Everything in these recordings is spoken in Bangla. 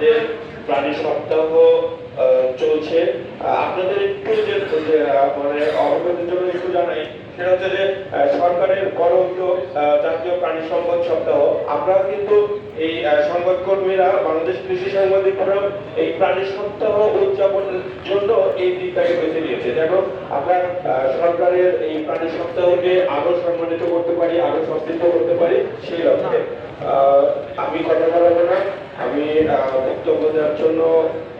আমাদের প্রাণী সপ্তাহ চলছে। আপনাদের একটু যে মানে অবগতির একটু জানাই, সেটা হচ্ছে যে সরকারের বড় জাতীয় প্রাণী সম্পদ সপ্তাহ কিন্তু এই বাংলাদেশ কৃষি সাংবাদিকরা এই প্রাণী সপ্তাহ উদযাপনের জন্য এই দিকটাকে বেছে নিয়েছে। যেন আমরা সরকারের এই প্রাণী সপ্তাহকে আরও সম্মানিত করতে পারি, আরও করতে পারি, সেই লক্ষ্যে। আমি কথা বলব না। আমি বক্তব্য দেওয়ার জন্য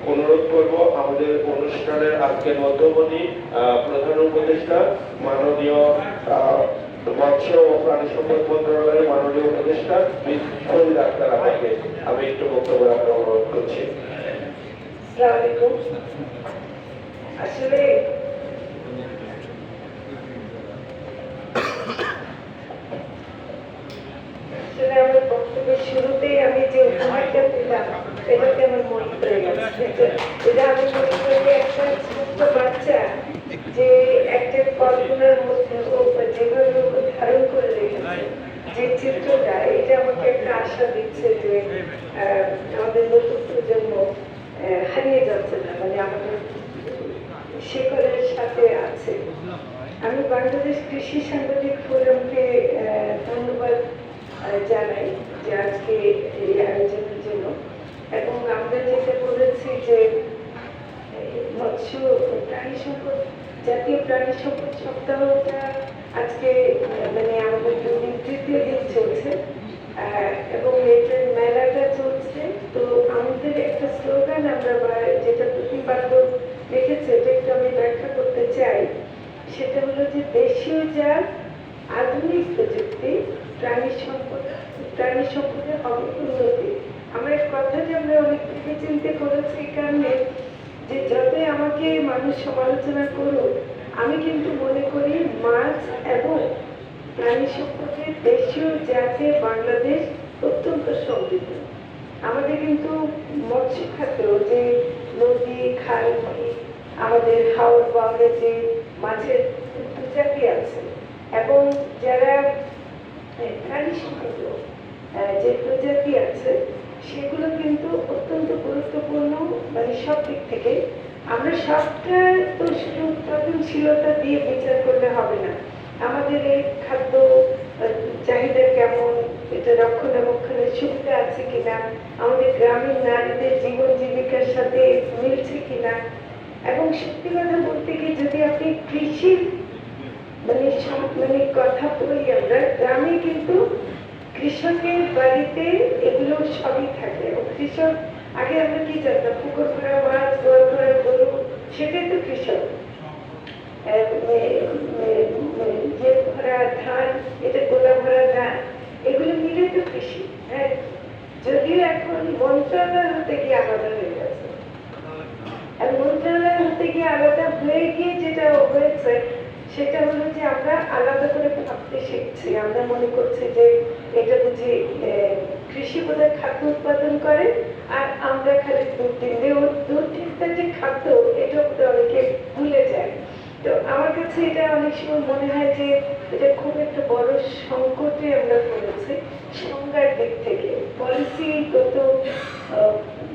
অনুরোধ করব আমাদের অনুষ্ঠানের আজকের আহ, প্রধান উপদেষ্টা মাননীয় মৎস্য ও প্রাণী সম্পদ মন্ত্রণালয়ের মাননীয় উপদেষ্টা আক্তার আমাকে আমি একটু বক্তব্য রাখার অনুরোধ করছি। আসলে আমার বক্তব্যের শুরুতেই আমি যে উপহারটা পেলাম এটাতে আমার মন পড়ে গেছে এটা আমি মনে করি যে একটা ছোট্ট বাচ্চা যে একটা কল্পনার মধ্যে ও বা যেভাবে ওকে ধারণ করে রেখেছে যে চিত্রটা এটা আমাকে একটা আশা দিচ্ছে যে আহ, আমাদের নতুন প্রজন্ম আহ, হারিয়ে যাচ্ছে না শেখরের সাথে আছে। আমি বাংলাদেশ কৃষি সাংবাদিক ফোরামকে ধন্যবাদ জানাই যে আজকে এই আয়োজনের জন্য। এবং আমরা যেটা করেছি যে মৎস্য প্রাণী সম্পদ, জাতীয় প্রাণী সম্পদ সপ্তাহটা আজকে মানে আমাদের তৃতীয় দিন চলছে। এবং এটার মেলাটা চলছে, তো আমাদের একটা স্লোগান আমরা যেটা প্রতিবাদ রেখেছে এটা আমি ব্যাখ্যা করতে চাই। সেটা হলো যে দেশীয় জাত আধুনিক প্রযুক্তি, প্রাণী সম্পদ, প্রাণী সম্পদের হবে উন্নতি আমার কথা যে আমরা অনেক ভেবে চিন্তে করেছি এই কারণে যে যতই আমাকে মানুষ সমালোচনা করুক, আমি কিন্তু মনে করি মাছ এবং প্রাণী সম্পদের দেশীয় জাতে বাংলাদেশ অত্যন্ত সমৃদ্ধ। আমাদের কিন্তু মৎস্য খাদ্য যে নদী, খাল আমাদের হাওড় বাউলে যে মাছের প্রজাতি আছে। এবং যারা প্রাণী সম্পদ যে প্রজাতি আছে, সেগুলো কিন্তু অত্যন্ত গুরুত্বপূর্ণ মানে সব দিক থেকে। আমরা সবটা তো শুধু উৎপাদনশীলতা দিয়ে বিচার করলে আমাদের এই খাদ্য চাহিদা কেমন? এটা রক্ষণাবেক্ষণের সুবিধা আছে কিনা? আমাদের গ্রামীণ নারীদের জীবন জীবিকার সাথে মিলছে কিনা? এবং সত্যি কথা বলতে গিয়ে যদি আপনি কৃষির মানে মানে কথা বলি আমরা, গ্রামে কিন্তু কৃষকের বাড়িতে এগুলো সবই থাকে। এবং কৃষক, আগে আমরা কি জানতাম? পুকুর ভরা মাছ গোয়াল ভরা গরু, সেটাই তো কৃষক। ইয়ে ভরা ধান এটা গোলা ভরা ধান, এগুলো মিলে তো কৃষি হ্যাঁ? যদিও এখন মন্ত্রণালয় হতে গিয়ে আলাদা হয়ে গেছে। আর মন্ত্রণালয় হতে গিয়ে আলাদা হয়ে গিয়ে যেটা হয়েছে, সেটা হলো যে আমরা আলাদা করে ভাবতে শিখছি। আমরা মনে করছি যে এটা বুঝি কৃষি বোধহয় খাদ্য উৎপাদন করে, আর আমরা খালি দুধ দিন দুধ ঠিকটা যে খাদ্য, এটা বোধহয় অনেকে ভুলে যায়। তো আমার কাছে এটা অনেক সময় মনে হয় যে এটা খুব একটা বড় সংকটে আমরা পড়েছি সংজ্ঞার দিক থেকে। পলিসিগত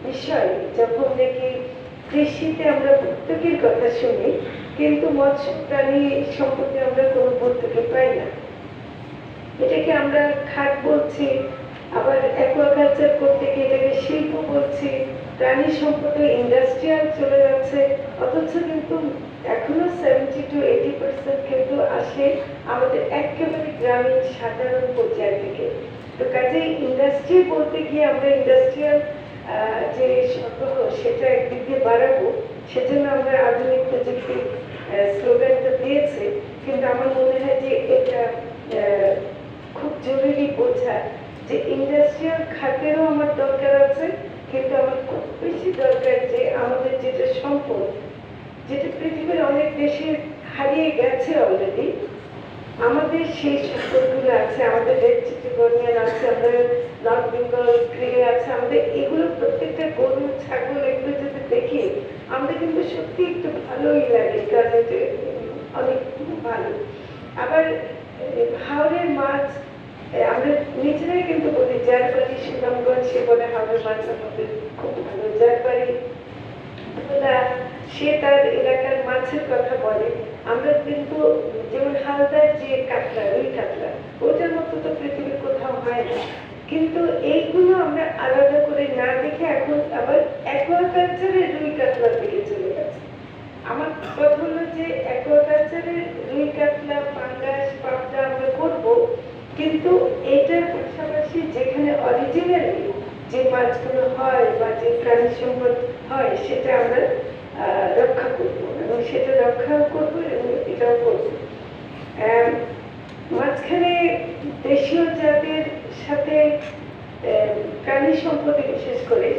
বিষয় যখন দেখি, কৃষিতে আমরা ভর্তুকির কথা শুনি, কিন্তু মৎস্য প্রাণী সম্পর্কে আমরা কোনো ভর্তুকি পাই না। এটাকে আমরা খাট বলছি, আবার অ্যাকোয়াকালচার করতে গিয়ে এটাকে শিল্প বলছি, প্রাণী সম্পদে ইন্ডাস্ট্রিয়াল চলে যাচ্ছে, অথচ কিন্তু এখনও সেভেন্টি টু এইটি পার্সেন্ট কিন্তু আসে আমাদের একেবারে গ্রামীণ সাধারণ পর্যায় থেকে। তো কাজেই ইন্ডাস্ট্রি বলতে গিয়ে আমরা ইন্ডাস্ট্রিয়াল যে সরবরাহ, সেটা একদিক দিয়ে বাড়াবো। সেজন্য আমরা আধুনিক প্রযুক্তির স্লোগানটা দিয়েছি। কিন্তু আমার মনে হয় যে এটা খুব জরুরি বোঝা যে ইন্ডাস্ট্রিয়াল খাতেরও আমার দরকার আছে, কিন্তু আমার খুব বেশি দরকার যে আমাদের যেটা সম্পদ যেটা পৃথিবীর অনেক দেশে হারিয়ে গেছে অলরেডি আমাদের সেই সম্পদগুলো আছে, আমাদের রেড চিটিগনিয়ান আছে আমাদের নর্থ বেঙ্গল ক্রিয়ে আছে, আমাদের এগুলো প্রত্যেকটা গরু, ছাগল, এগুলো যদি দেখি আমাদের কিন্তু সত্যি একটু ভালোই লাগে, কারণ এটা অনেক ভালো। আবার হাওড়ের মাছ আমরা নিজেরাই কিন্তু বলি যার বাড়ি সুনামগঞ্জ সে বলে হাওড়ের মাছ আমাদের খুব ভালো। যার বাড়ি সে তার এলাকার মাছের কথা বলে। আমরা কিন্তু যেমন হালদার যে কাতলা, রুই কাতলা, ওটার মতো তো পৃথিবীর কোথাও হয় না। কিন্তু এইগুলো আমরা আলাদা করে না দেখে এখন আবার অ্যাকোয়াকালচারের রুই কাতলার দিকে চলে গেছে। আমার কথা হলো যে অ্যাকোয়াকালচারের রুই কাতলা, পাঙ্গাস, পাবদা আমরা করব, কিন্তু এটার পাশাপাশি যেখানে অরিজিনালি যে মাছগুলো হয় বা যে প্রাণী সম্পদ হয়, সেটা আমরা আহ, রক্ষা করব এবং সেটা রক্ষাও করব এবং এটাও করব আহ, মাঝখানে দেশীয় জাতের সাথে আহ, প্রাণী সম্পদে বিশেষ করে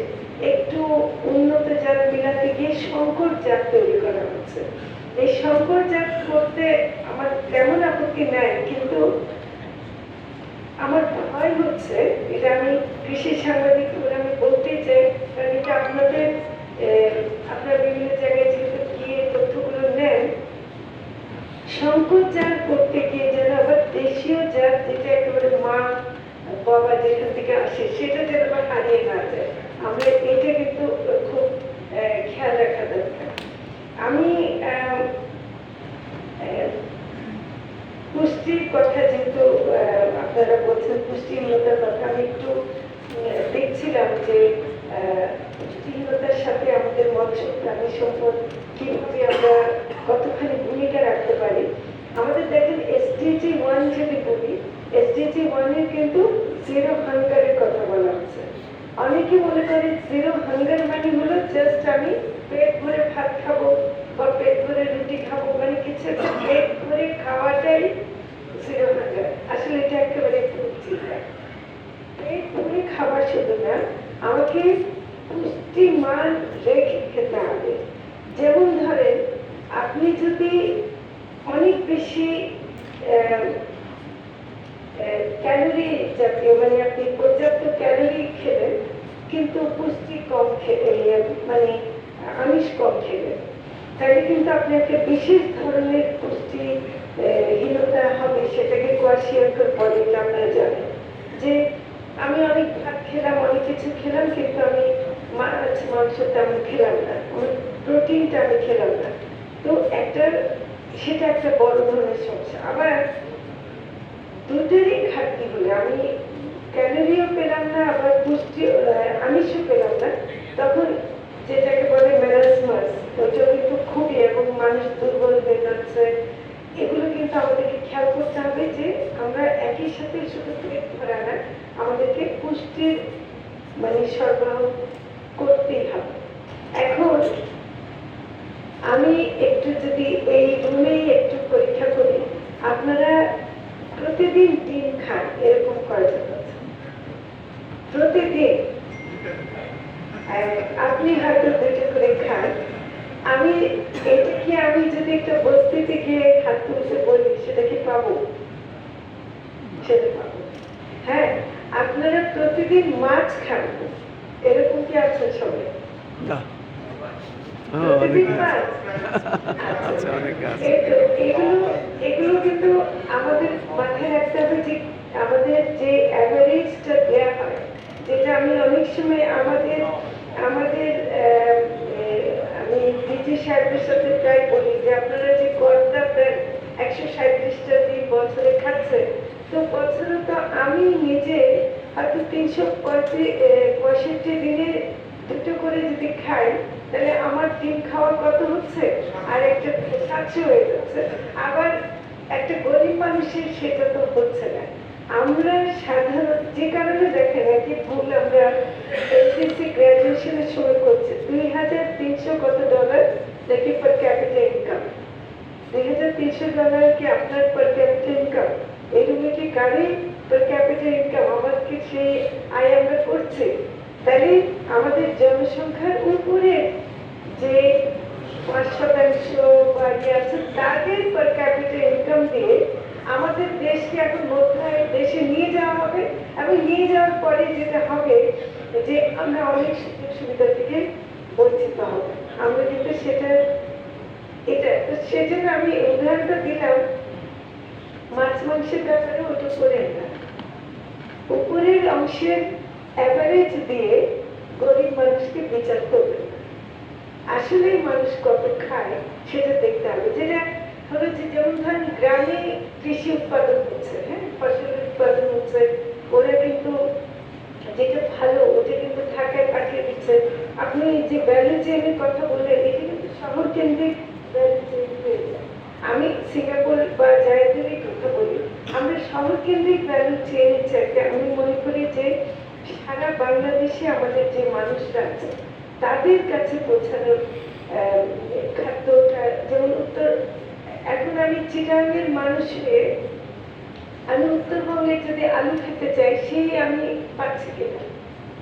একটু উন্নত জাত মিলাতে গিয়ে সংকর জাত তৈরি করা হচ্ছে এই সংকর জাত করতে আমার তেমন আপত্তি নাই কিন্তু আমার ভয় হচ্ছে এটা আমি কৃষি সাংবাদিক আমি বলতে চাই আপনাদের আপনারা বিভিন্ন জায়গায় যেহেতু গিয়ে তথ্যগুলো নেন জাত করতে গিয়ে যেন আবার দেশীয় জাত যেটা একেবারে মা, বাবা যেখান থেকে আসে, সেটা যেন আবার হারিয়ে না যায়। আমরা এটা কিন্তু খুব আহ, খেয়াল রাখা দরকার আমি আহ, আহ, পুষ্টির কথা, যেহেতু আপনারা বলছেন পুষ্টিহীনতার কথা, আমি একটু দেখছিলাম যে পুষ্টিহীনতার সাথে আমাদের মৎস্য প্রাণী সম্পদ কীভাবে আমরা কতখানি ভূমিকা রাখতে পারি। আমাদের দেখেন এসডিজি ওয়ান যদি বলি এসডিজি ওয়ানের কিন্তু জিরো হাঙ্গারের কথা বলা হচ্ছে। অনেকে মনে করে জিরো হাঙ্গার মানে হলো জাস্ট আমি পেট ভরে ভাত খাব বা পেট ভরে রুটি খাব মানে কিছু একটা পেট ভরে খাওয়াটাই জিরো আসলে এটা একেবারে ভুল চিন্তা পেট খাবার শুধু না, আমাকে পুষ্টিমান রেখে খেতে হবে। যেমন ধরেন, আপনি যদি অনেক বেশি ক্যালোরি জাতীয় মানে আপনি পর্যাপ্ত ক্যালোরি খেলেন, কিন্তু পুষ্টি কম খেলে মানে আমিষ কম খেলেন, তাহলে কিন্তু আপনি বিশেষ ধরনের পুষ্টি হীনতা হবে, সেটাকে কোয়াশিয়াকর বলে এটা আপনারা জানেন। যে আমি অনেক ভাত খেলাম, অনেক কিছু খেলাম, কিন্তু আমি মাছ মাংস তেমন খেলাম না। প্রোটিনটা আমি খেলাম না। তো একটা, সেটা একটা বড় ধরনের সমস্যা। আবার দুটোরই ঘাটতি হলে আমি ক্যালোরিও পেলাম না, আবার পুষ্টি আমিষও পেলাম না। তখন যেটাকে বলে ম্যারাসমাস ওইটা কিন্তু খুবই, এবং মানুষ দুর্বল হয়ে যাচ্ছে এগুলো কিন্তু আমাদেরকে খেয়াল করতে হবে যে আমরা একই সাথে শুধু পেট ভরা না আমাদেরকে পুষ্টির মানে সরবরাহ করতেই হবে। এখন আমি একটু যদি এই রুমেই একটু পরীক্ষা করি, আপনারা প্রতিদিন ডিম খান এরকম কয়জন আছে প্রতিদিন। আপনি হয়তো দুটো করে খান। আমি এটা কি আমি যদি একটা বস্তিতে গিয়ে হাত তুলতে বলি, সেটা কি পাবো? সেটা পাবো হ্যাঁ আপনারা প্রতিদিন মাছ খান। এরকম কি আছে সবাই? না। আচ্ছা অনেকে আছে। এই তো, এগুলো এগুলো কিন্তু আমাদের মাথায় রাখতে হবে যে আমাদের যে অ্যাভারেজটা দেওয়া হয় যেটা আমি অনেক সময় আমাদের আমাদের আমি ডিজি সাহেবদের সাথে প্রায় বলি যে আপনারা যে দেন একশো সাঁত্রিশটা দিন বছরে খাচ্ছেন তো বছরে তো আমি নিজে হয়তো তিনশো পঁয়ষট্টি দিনে দুটো করে যদি খাই, তাহলে আমার ডিম খাওয়া কত হচ্ছে? আর একটা সাতশো হয়ে যাচ্ছে। আবার একটা গরিব মানুষের সেটা তো হচ্ছে না। আমরা সাধারণ যে কারণে দেখেন একই ভুল আমরা এসএসসি গ্রাজুয়েশনের সময় করছি। দুই হাজার তিনশো কত ডলার দেখি পার ক্যাপিটাল ইনকাম দুই হাজার তিনশো ডলার কি আপনার পার ক্যাপিটাল ইনকাম এগুলো কি কারোই পার ক্যাপিটাল ইনকাম আমার কি সেই আয় আমরা করছি? তাহলে আমাদের জনসংখ্যার উপরে যে পাঁচ শতাংশ বা ইয়ে আছে, তাদের পার ক্যাপিটাল ইনকাম দিয়ে আমাদের দেশকে এখন মধ্যায় দেশে নিয়ে যাওয়া হবে এবং নিয়ে যাওয়ার পরে যেটা হবে যে আমরা অনেক সুযোগ সুবিধা থেকে বঞ্চিত হব। আমরা কিন্তু সেটা, এটা সেজন্য আমি উদাহরণটা দিলাম মাছ মাংসের ব্যাপারে ওটা করে না। উপরের অংশের অ্যাভারেজ দিয়ে গরিব মানুষকে বিচার করবেন আসলে মানুষ কত খায় সেটা দেখতে হবে। যেটা হলো যে যেমন ধরেন গ্রামে কৃষি উৎপাদন হচ্ছে হ্যাঁ? ফসলের উৎপাদন হচ্ছে, ওরা কিন্তু যেটা ভালো, ওটা কিন্তু ঢাকায় পাঠিয়ে দিচ্ছে। আপনি যে ভ্যালু চেনের কথা বললেন, এটা কিন্তু শহর কেন্দ্রিক ভ্যালু চেন আমি সিঙ্গাপুর বা জায়গায় কথা বলি, আমরা শহর কেন্দ্রিক ভ্যালু চেনের চাইতে আমি মনে করি যে সারা বাংলাদেশে আমাদের যে মানুষরা আছে, তাদের কাছে পৌঁছানোর খাদ্যটা, যেমন উত্তর, এখন আমি চিটাঙ্গের মানুষকে, আমি উত্তরবঙ্গে যদি আলু খেতে চাই, সেই আমি পাচ্ছি কিনা?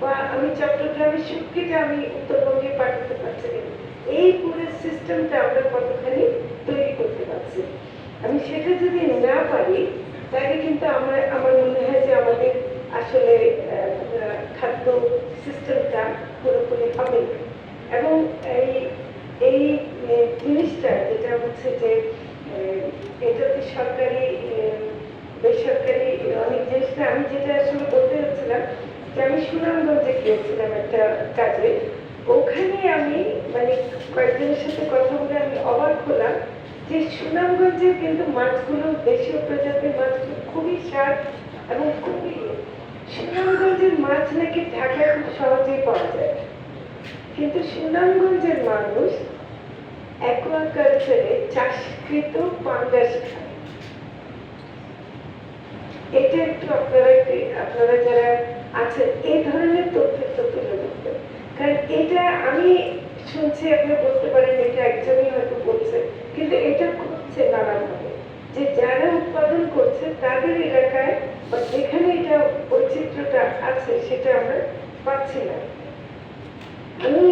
বা আমি চট্টগ্রামের শুটকিটা আমি উত্তরবঙ্গে পাঠাতে পারছি কিনা? এই পুরো সিস্টেমটা আমরা কতখানি তৈরি করতে পারছি। আমি সেটা যদি না পারি, তাহলে কিন্তু আমার আমার মনে হয় যে আমাদের আসলে খাদ্য সিস্টেমটা পুরোপুরি হবে এবং এই এই জিনিসটা যেটা হচ্ছে যে এটাতে সরকারি বেসরকারি অনেক জিনিসটা আমি যেটা আসলে বলতে যাচ্ছিলাম যে আমি সুনামগঞ্জে গিয়েছিলাম একটা কাজে। ওখানে আমি মানে কয়েকজনের সাথে কথা বলে আমি অবাক হলাম যে সুনামগঞ্জে কিন্তু মাছগুলো, দেশীয় প্রজাতির মাছগুলো খুবই স্বাদ এবং খুবই। সুনামগঞ্জের মাছ নাকি ঢাকায় খুব সহজেই পাওয়া যায় কিন্তু সুনামগঞ্জের মানুষ অ্যাকোয়াকালচারে চাষকৃত পাঙ্গাস এটা একটু আপনারা আপনারা যারা আছেন, এই ধরনের তথ্য তো তুলে ধরবেন কারণ এটা আমি শুনছি আপনি বলতে পারেন এটা একজনই হয়তো বলছে কিন্তু এটা করছে নানানভাবে যে যারা উৎপাদন করছে তাদের এলাকায় বা যেখানে এটা বৈচিত্র্যটা আছে, সেটা আমরা পাচ্ছি না। আমি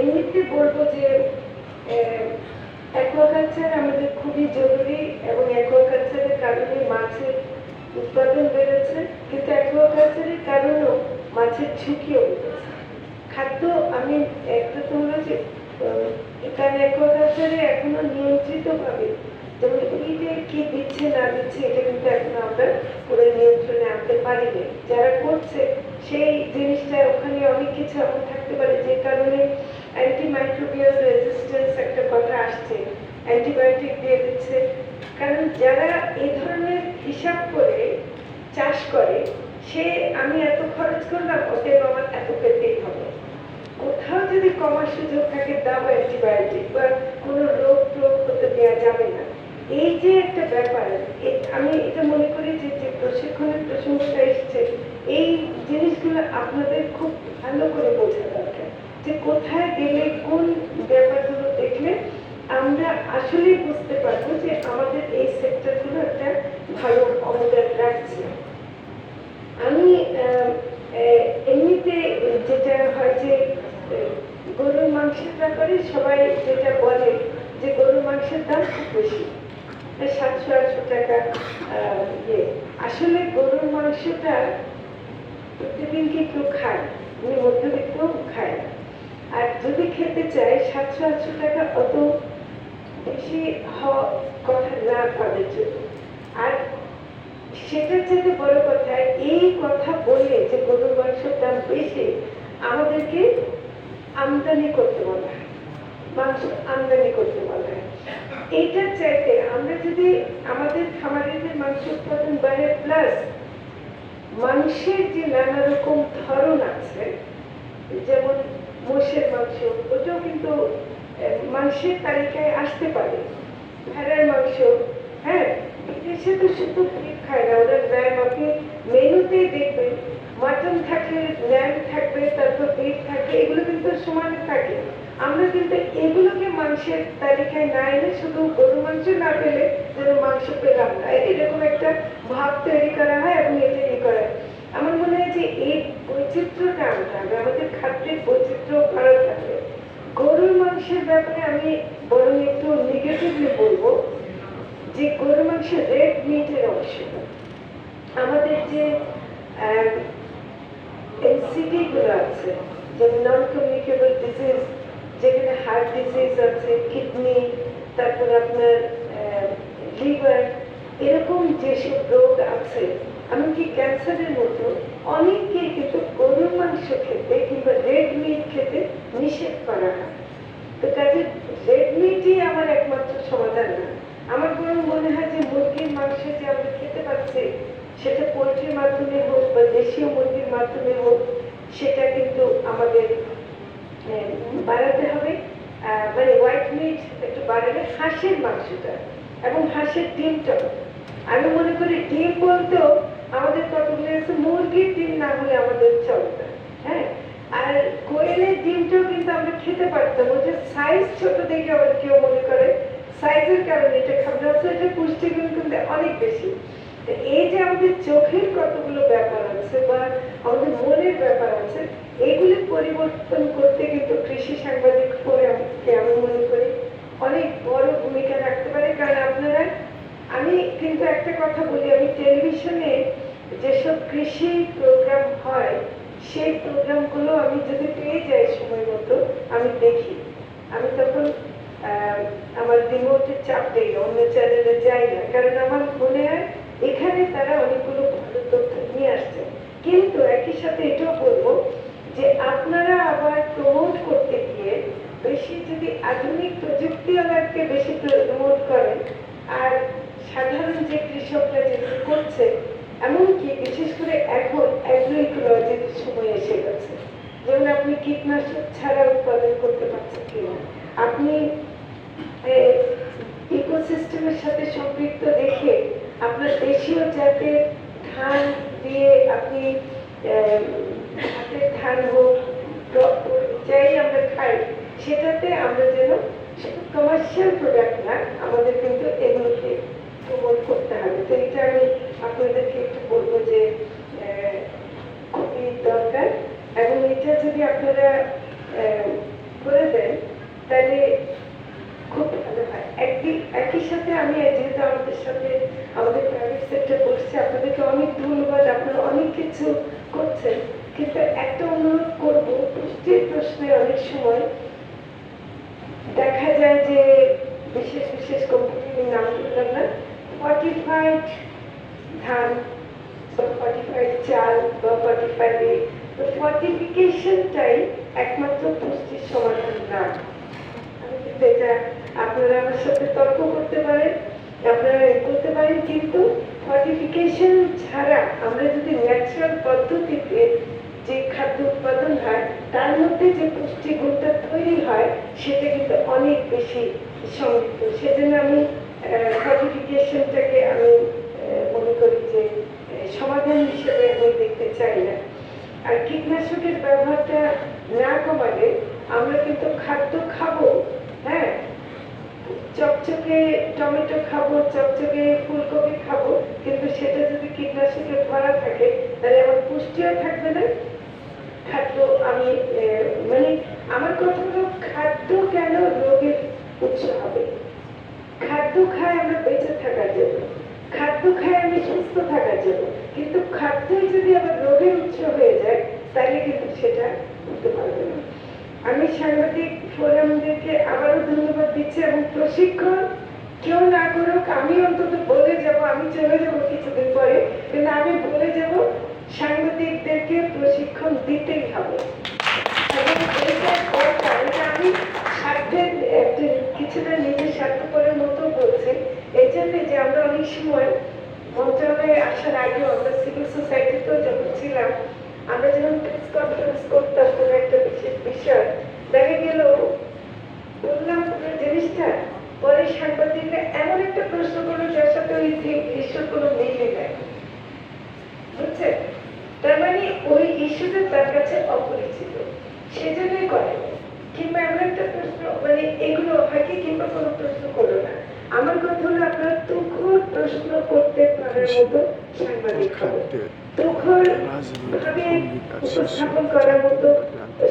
এমনিতে বলব যে অ্যাকোয়াকালচার আমাদের খুবই জরুরি এবং অ্যাকোয়াকালচারের কারণে মাছের উৎপাদন বেড়েছে। কিন্তু অ্যাকোয়াকালচারের কারণেও মাছের ঝুঁকিও বেড়েছে। খাদ্য, আমি একটা তো হলো যে এখানে অ্যাকোয়াকালচারে এখনও নিয়ন্ত্রিত ভাবে এই যে কি দিচ্ছে না দিচ্ছে, এটা কিন্তু এখনও আমরা নিয়ন্ত্রণে আনতে যারা করছে, সেই জিনিসটা ওখানে অনেক কিছু এমন থাকতে পারে যে কারণে অ্যান্টিমাইক্রোবিয়াল রেজিস্ট্যান্স একটা কথা আসছে অ্যান্টিবায়োটিক দিয়ে দিচ্ছে। কারণ যারা এই ধরনের হিসাব করে, চাষ করে, সে আমি এত খরচ করলাম, অতএব আমার এত পেতেই হবে। কোথাও যদি কমার সুযোগ থাকে দাও অ্যান্টিবায়োটিক বা কোনো রোগ প্রয়োগ করতে দেওয়া যাবে না। এই যে একটা ব্যাপার আমি এটা মনে করি যে যে প্রশিক্ষণের প্রসঙ্গটা এসছে, এই জিনিসগুলো আপনাদের খুব ভালো করে বোঝা দরকার যে কোথায় গেলে কোন ব্যাপারগুলো দেখলে আমরা আসলে বুঝতে পারব যে আমাদের এই সেক্টরগুলো একটা ভালো অবদান রাখছে। আমি এমনিতে যেটা হয় যে গরুর মাংসের ব্যাপারে সবাই যেটা বলে যে গরুর মাংসের দাম খুব বেশি। সাতশো আটশো টাকা ইয়ে। আসলে গরুর মাংসটা প্রতিদিন কি কেউ খায়? উনি মধ্যবিত্তও খায়? আর যদি খেতে চায়, সাতশো আটশো টাকা অত বেশি হওয়া কথা না তাদের জন্য। আর সেটার চাইতে বড় কথা, এই কথা বলে যে গরুর মাংসের দাম বেশি, আমাদেরকে আমদানি করতে বলা হয় আমদানি করতে বলা। হয় চাইতে আমরা যদি আমাদের খামারিদের মাংস উৎপাদন বাড়ে প্লাস মাংসের যে নানা রকম ধরন আছে, যেমন মোষের মাংস, ওটাও কিন্তু মাংসের তালিকায় আসতে পারে। ভেড়ার মাংস হ্যাঁ বিদেশে তো শুধু বিফ খায় না, ওরা ল্যাম আপনি মেনুতে দেখবেন মাটন থাকলে ল্যাম থাকবে, তারপর বিফ থাকবে এগুলো কিন্তু সমানে থাকে। আমরা কিন্তু এগুলোকে মাংসের তালিকায় না এনে শুধু গরু মাংস না পেলে যেন মাংস পেলাম না। এরকম একটা ভাব তৈরি করা হয় এবং এটা ইয়ে করা হয়। আমার মনে হয় যে এই বৈচিত্র্যটা আনতে হবে। আমাদের খাদ্যের বৈচিত্র্য ভালো থাকবে গরুর মাংসের ব্যাপারে আমি বরং একটু নেগেটিভলি বলব যে গরুর মাংস রেড মিটের অংশ। আমাদের যে এনসিডি গুলো আছে যেমন নন কমিউনিকেবল ডিজিজ যেখানে হার্ট ডিজিজ আছে কিডনি তারপর আপনার লিভার এরকম যেসব রোগ আছে, এমনকি ক্যান্সারের মতো, অনেককে কিন্তু গরুর মাংস খেতে কিংবা রেড মিট খেতে নিষেধ করা হয়। তো কাজে রেড মিটই আমার একমাত্র সমাধান না। আমার বরং মনে হয় যে মুরগির মাংস যে আমরা খেতে পাচ্ছি, সেটা পোলট্রির মাধ্যমে হোক বা দেশীয় মুরগির মাধ্যমে হোক, সেটা কিন্তু আমাদের বাড়াতে হবে। মানে হোয়াইট মিট একটু বাড়ালে হাঁসের মাংসটা এবং হাঁসের ডিমটা আমি মনে করি ডিম বলতেও আমাদের কতগুলো আছে মুরগির ডিম না হলে আমাদের চলবে হ্যাঁ? আর কোয়েলের ডিমটাও কিন্তু আমরা খেতে পারতাম। ওই যে সাইজ ছোট দেখে আবার কেউ মনে করে। সাইজের কারণে এটা খাব না। এটা পুষ্টিগুণ কিন্তু অনেক বেশি। এই যে আমাদের চোখের কতগুলো ব্যাপার আছে বা আমাদের মনের ব্যাপার আছে, এগুলি পরিবর্তন করতে কিন্তু কৃষি সাংবাদিক ফোরামকে আমি মনে করি, অনেক বড় ভূমিকা রাখতে পারে। কারণ আপনারা, আমি কিন্তু একটা কথা বলি, আমি টেলিভিশনে যেসব কৃষি প্রোগ্রাম হয়, সেই প্রোগ্রামগুলো আমি যদি পেয়ে যাই সময় মতো, আমি দেখি। আমি তখন আমার রিমোটের চাপ দেই অন্য চ্যানেলে যাই না। কারণ আমার মনে হয় এখানে তারা অনেকগুলো ভালো তথ্য নিয়ে আসছে। কিন্তু একই সাথে এটাও বলব যে আপনারা আবার প্রমোট করতে গিয়ে বেশি যদি আধুনিক প্রযুক্তিওয়ালাকে বেশি প্রমোট করেন, আর সাধারণ যে কৃষকরা যেগুলো করছে, এমনকি বিশেষ করে এখন অ্যাগ্রো ইকোলজির সময় এসে গেছে। যেমন আপনি কীটনাশক ছাড়া উৎপাদন করতে পারছেন কিনা। আপনি ইকোসিস্টেমের সাথে সম্পৃক্ত রেখে আপনার দেশীয় জাতের ধান দিয়ে আপনি হাতের ধান হোক যাই আমরা খাই, সেটাতে আমরা যেন কমার্শিয়াল প্রোডাক্ট না, আমাদের কিন্তু এগুলোকে প্রমোট করতে হবে। তো এটা আমি আপনাদেরকে একটু বলব যে খুবই দরকার। এবং এটা যদি আপনারা করে দেন, তাহলে একদিন একই সাথে আমি যেহেতু আমাদের সাথে, আমাদের প্রাইভেট সেক্টর বসছে আপনাদেরকে অনেক ধন্যবাদ, আপনারা অনেক কিছু করছেন। কিন্তু একটা অনুরোধ করব পুষ্টির প্রশ্নে অনেক সময় দেখা যায় যে বিশেষ বিশেষ কোম্পানির নাম করলাম না। ফর্টিফাইড ধান, বা ফর্টিফাইড চাল, বা ফর্টিফাইড তো ফর্টিফিকেশনটাই একমাত্র পুষ্টির সমাধান না। আমি কিন্তু এটা আপনারা আমার সাথে তর্ক করতে পারেন, আপনারা করতে পারেন, কিন্তু ফর্টিফিকেশন ছাড়া আমরা যদি ন্যাচারাল পদ্ধতিতে যে খাদ্য উৎপাদন হয়, তার মধ্যে যে পুষ্টিগুণটা তৈরি হয়, সেটা কিন্তু অনেক বেশি সমৃদ্ধ। সেজন্য আমি ফর্টিফিকেশনটাকে আমি মনে করি যে সমাধান হিসেবে আমি দেখতে চাই না। আর কীটনাশকের ব্যবহারটা না কমালে আমরা কিন্তু খাদ্য খাব হ্যাঁ? চকচকে টমেটো খাব, চকচকে ফুলকপি খাব, কিন্তু সেটা যদি কীটনাশকে ভরা থাকে, তাহলে আমার পুষ্টিও থাকবে না। খাদ্য আমি মানে আমার কথা হলো, খাদ্য কেন রোগের উৎস হবে? খাদ্য খায় আমরা বেঁচে থাকার জন্য। খাদ্য খায় আমি সুস্থ থাকার জন্য। কিন্তু খাদ্যই যদি আমার রোগের উৎস হয়ে যায়, তাহলে কিন্তু সেটা হতে পারবে না। আমি সাংবাদিক ফোরামদেরকে আবারও ধন্যবাদ দিচ্ছি এবং প্রশিক্ষণ কেউ না করুক, আমি অন্তত বলে যাব, আমি চলে যাব কিছুদিন পরে, কিন্তু আমি বলে যাব, সাংবাদিকদেরকে প্রশিক্ষণ দিতেই হবে। আমি কিছুটা নিজের স্বার্থপরের মতো বলছি। এই জন্য যে আমরা অনেক সময় মন্ত্রণালয়ে আসার আগে আমরা সিভিল সোসাইটিতেও যখন ছিলাম আমরা যখন প্রেস কনফারেন্স করতাম কোনো একটা বিশেষ বিষয় দেখা গেল বললাম পুরো জিনিসটা পরে সাংবাদিকরা এমন একটা প্রশ্ন করল যার সাথে ওই ইস্যুর কোনো মিলই নেই। বুঝছেন তার মানে ওই ইস্যুটা তার কাছে অপরিচিত। সেজন্যই করে কিংবা এমন একটা প্রশ্ন মানে এগুলো হয় কিংবা কোনো প্রশ্ন করো না। আমার কথা হলো আপনারা তুখোর প্রশ্ন করতে পারার মতো সাংবাদিক হবে খাদ্যের তুখোর রাজনৈতিক ভাবে ভূমিকা উপস্থাপন করার মতো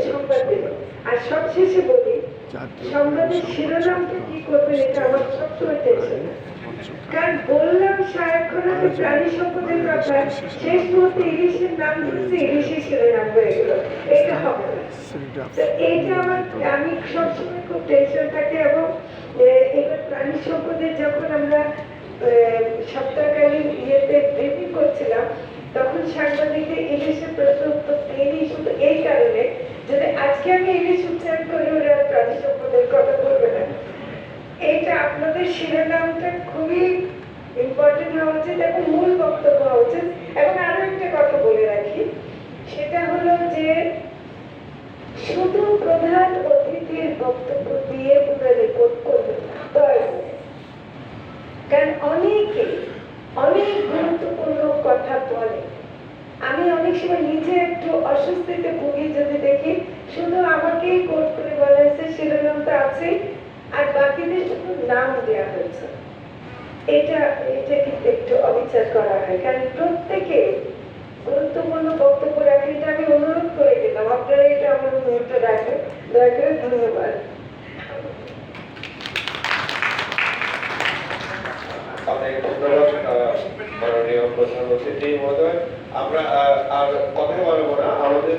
সংবাদ দেবে আর সবশেষে বলি সংবাদের শিরোনামটা কি করবেন এটা আমার সবসময় টেনশন কারণ বললাম সারাক্ষণ প্রাণী সম্পদের কথা শেষ মুহূর্তে ইলিশের নাম দিচ্ছে ইলিশের শিরোনাম হয়ে গেল। এটা হবে তো এইটা আমার আমি সবসময় খুব টেনশন থাকে এবং এবার প্রাণী সম্পদের যখন আমরা সপ্তাহকালীন ইয়েতে ব্রিফিং করছিলাম তখন সাংবাদিকদের ইলিশের প্রশ্ন উত্তর দিইনি শুধু এই কারণে যদি আজকে আমি ইলিশ উচ্চারণ করি ওরা প্রাণী সম্পদের কথা বলবে না। এইটা আপনাদের শিরোনামটা খুবই ইম্পর্টেন্ট হওয়া উচিত এবং মূল বক্তব্য হওয়া উচিত। এবং আরও একটা কথা বলে রাখি, সেটা হলো যে শুধু প্রধান অতিথির বক্তব্য দিয়ে পুরো রিপোর্ট করবে না দয়া করে। কারণ অনেকে অনেক গুরুত্বপূর্ণ কথা বলে আমি অনেক সময় নিজে একটু অস্বস্তিতে ভুগি যদি দেখি, শুধু আমাকেই কোট করে বলা হয়েছে শিরোনামটা আছে আর বাকিদের শুধু নাম দেওয়া হয়েছে। এটা এটা কিন্তু একটু অবিচার করা হয়, কারণ প্রত্যেকে গুরুত্বপূর্ণ বক্তব্য রাখে, এটা আমি অনুরোধ করে দিলাম। আপনারা এটা আমার অনুরোধটা রাখেন। দয়া করে ধন্যবাদ। আপনাকে ধন্যবাদ মাননীয় প্রধান অতিথি মহোদয়। আমরা আর কথা বলব না। আমাদের